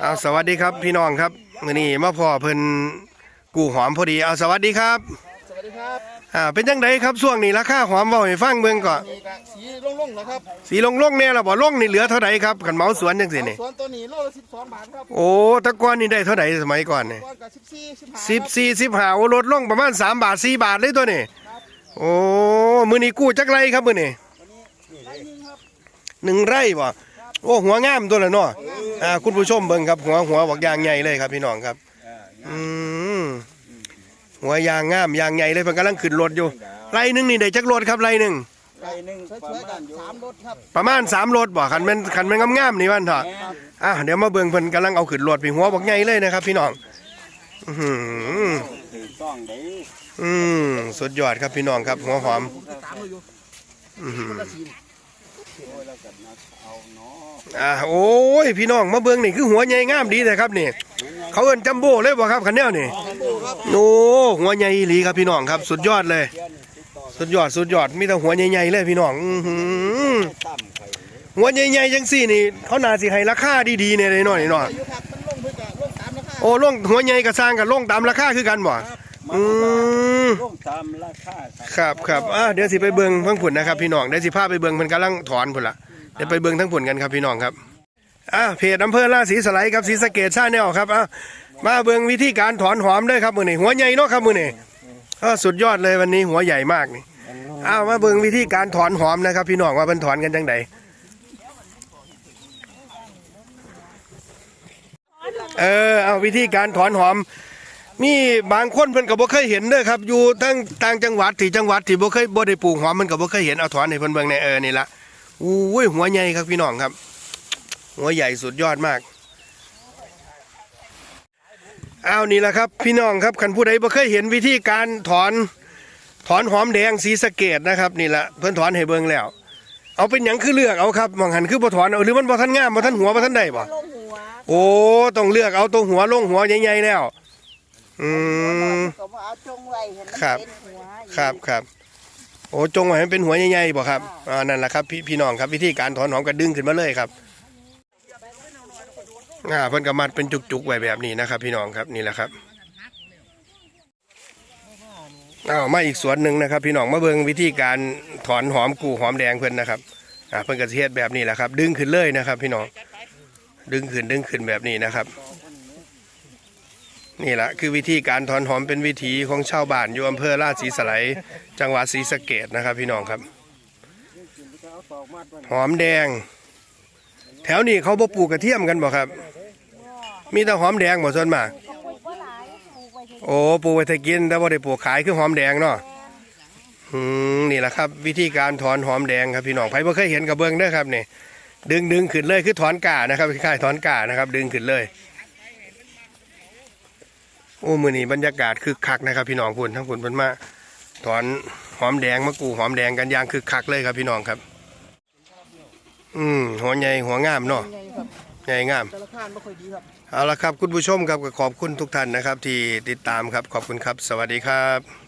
เอาสวัสดีครับพี่น้องครับมื้อนี้มาพ่อเพิ่นกูหอมพอดีเอาสวัสดีครับสวัสดีครับอ่าเป็นจังไดครับช่วงนี้ราคาหอมเว้าให้ฟังเบิ่งก่อนมีกะสีโล่งๆนะครับสีลงลงๆแน่ล่ะบ่ลงนี่เหลือเท่าใดครับคันเหมาสวนจังซี่นี่สวนตัวนี้โลละ12 บาทครับโอ้แตะก่อนนี่ได้เท่าใดสมัยก่อนนี่ก้อนกับ14 15 10 4 15โอ้ลดลงประมาณ3บาท4บาทเลยตัวนี้โอ้มื้อนี้กู้จักไรครับมื้อนี้ไรนึงครับหนึ่งไร่บ่โอ้หัวงามตัวละเนาะ อ่าคุณผู้ชมเบิ่งครับหัวหัวบักยางใหญ่เลยครับพี่น้องครับอืมหัวยางงามยางใหญ่เลยเพิ่นกำลังขึ้นรถอยู่ไรหนึงนี่ได้จักรถครับไรหนึงไรนึงเฉยๆกัน3รถครับประมาณ3รถบ่คันแม่นคันแม่นงามๆนี่วันเถอะอะเดี๋ยวมาเบิ่งเพิ่นกำลังเอาขึ้นรถพี่หัวบักใหญ่เลยนะครับ พี่น้องอื้อหือถือต้องได้อืมสุดยอดครับพี่น้องครับ หัวหอมตาม โอ้ยแล้วกันนะเอาเนาะอะโอ้ยพี่น้องมาเบิ่งนี่คือหัวใหญ่งามดีเลยครับนี่ เขาเอิ้นจัมโบ้เลยบ่ครับคันแนวนี่โอ้หัวใหญ่อีหลีครับพี่น้องครับ สุดยอดเลย สุดยอดสุดยอดมีแต่หัวใหญ่ๆเลยพี่น้องอื้อหือตั้มไข่หัวใหญ่ๆจังซี่นี่ เขาน่าสิให้ราคาดีๆเนี่ยเลยหน่อยเนาะอายุครับมันลงเพื่อจะลงตามราคาโอ้ลงหัวใหญ่ก็สร้างกันลงตามราคาคือกันบ่ อืมร่วมตามราคาครับครับอะเดี๋ยวสิไปเบิ่งเพิ่งผุนนะครับพี่น้องเดี๋ยวสิพาไปเบิ่งเพิ่นกำลังถอนพุ่นล่ะเดี๋ยวไปเบิ่งทั้งผุนกันครับพี่น้องครับอะเพจอำเภอราศีสไลด์ครับศรีสะเกษชาแนลครับอะมาเบิ่งวิธีการถอนหอมเด้อครับมื้อนี้หัวใหญ่เนาะครับมื้อนี้อะสุดยอดเลยวันนี้หัวใหญ่มากนี่อ้าวมาเบิ่งวิธีการถอนหอมนะครับ พี่น้องว่าเพิ่นถอนกันจังไดเออเอาวิธีการถอนหอม มีบางคนเพิ่นก็บ่เคยเห็นเด้อครับ อยู่ทั้งต่างจังหวัดที่จังหวัดที่บ่เคยบ่ได้ปลูกหอมมันก็บ่เคยเห็นเอาถอนให้เพิ่นเบิ่งในเออนี่ละอู้ยหัวใหญ่ครับพี่น้องครับ หัวใหญ่สุดยอดมากอ้าวนี่แหละครับ พี่น้องครับคันผู้ใดบ่เคยเห็นวิธีการถอนถอนหอมแดงสีสะเกดนะครับ นี่ละเพิ่นถอนให้เบิ่งแล้ว เอาเป็นหยังคือเลือกเอาครับมองหันคือบ่ถอนเอาหรือมันบ่ทันงามบ่ทันหัวบ่ทันได้บ่ลงหัวโอ้ต้องเลือกเอาตัวหัวลงหัวใหญ่ๆแล้ว อืม ก็มาเอาจงไว้เห็นมันครับ เป็นหัวอยู่ ครับครับโอ้จงไว้ให้มันเป็นหัวใหญ่ๆบ่ครับอ่านั่นแหละครับพี่พี่น้องครับวิธีการถอนหอมกระดึงขึ้นมาเลยครับอ่าเพิ่นก็มัดเป็นจุกๆไว้แบบนี้นะครับ พี่น้องครับนี่แหละครับอ้าวมาอีกสวนหนึ่งนะครับ พี่น้องมาเบิ่งวิธีการถอนหอมกูหอมแดงเพิ่นนะครับอ่าเพิ่นก็สิเฮ็ดแบบนี้แหละครับ ดึงขึ้นเลยนะครับ พี่น้องดึงขึ้นดึงขึ้นแบบนี้นะครับ นี่แหละคือวิธีการถอนหอมเป็นวิถีของชาวบ้านอยู่อำเภอราชสีสไลจังหวัดศรีสะเกดนะครับ พี่น้องครับ หอมแดง แถวนี้เขาบ่ปลูกกระเทียมกันบ่ครับ มีแต่หอมแดงบ่ส่วนมากปลูกไว้หลายปลูกไว้เห็นโอ้ปลูกไว้ถ้ากิน แต่บ่ได้ปลูกขายคือหอมแดงเนาะอืมนี่แหละครับ วิธีการถอนหอมแดงครับพี่น้องใครบ่เคยเห็นกับเบิ้องเด้อครับนี่ดึงดึงขึ้นเลยคือถอนก่านะครับคล้ายๆถอนก่านะครับ ดึงขึ้นเลย โอ้มือนี้บรรยากาศคึกคักนะครับพี่น้องพุ่นทั้งพุ่นเพิ่นมาถอนหอมแดงมะกรูดหอมแดงกันอย่างคึกคักเลยครับพี่น้องครับ อืมหัวใหญ่หัวงามเนาะไงครับใหญ่งามแต่ราคาไม่ค่อยดีครับเอาละครับคุณผู้ชมครับก็ขอบคุณทุกท่านนะครับ ที่ติดตามครับขอบคุณครับ สวัสดีครับ